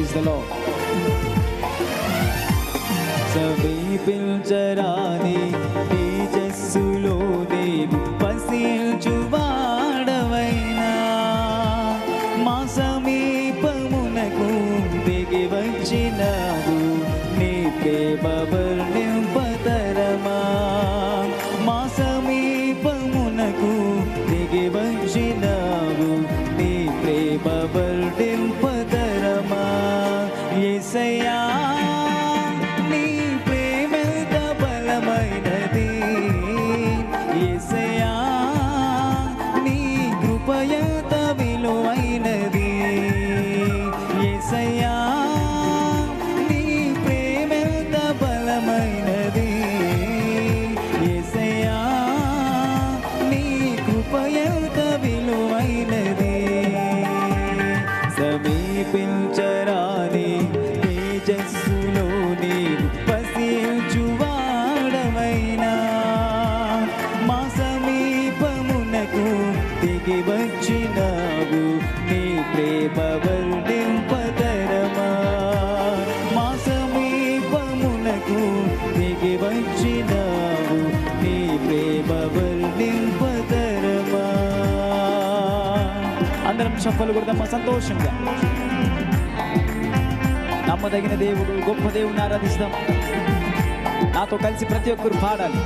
Praise the Lord. సమీపించరాని తేజస్సులో దేవి దిగి వచ్చినావు. నీ ప్రేమ వర్ణింపదరమా? మా సమీపమునకు దిగి వచ్చినావు. నీ ప్రేమ వర్ణింపదరమా? అందరం చెప్పలు కొడదమ్మా సంతోషంగా? నమ్మదగిన దేవుడు గొప్ప దేవుని ఆరాధిస్తాం. నాతో కలిసి ప్రతి ఒక్కరు పాడాలి.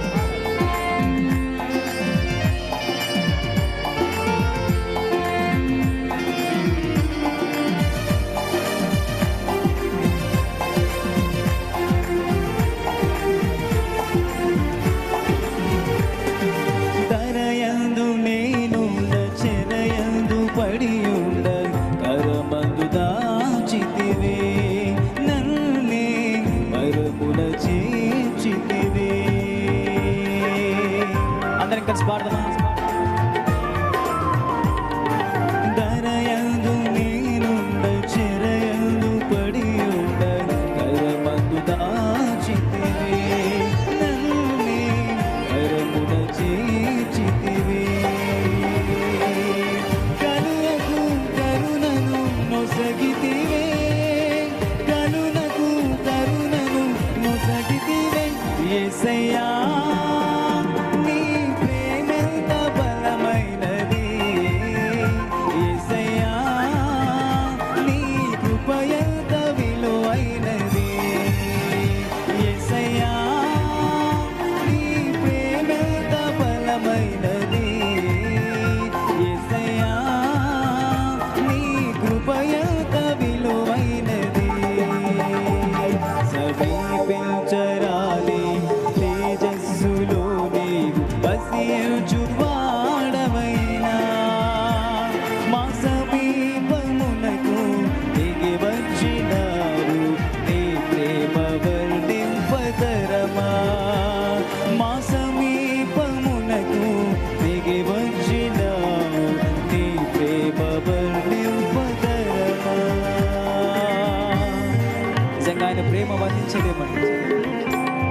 ఏసయ్యా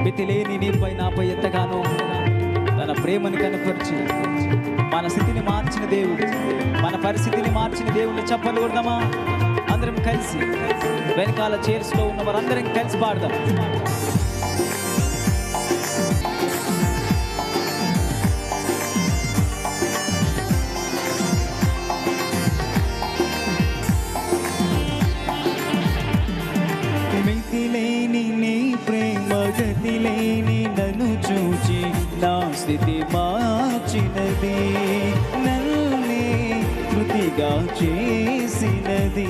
మితిలేని నీపై నాపై ఎంతగానో తన ప్రేమను కనపరిచి మన స్థితిని మార్చిన దేవుడు మన పరిస్థితిని మార్చిన దేవుడిని చెప్పలు అందరం కలిసి వెనకాల చేర్స్లో ఉన్న వారందరం కలిసి పాడదాం. చేసినది.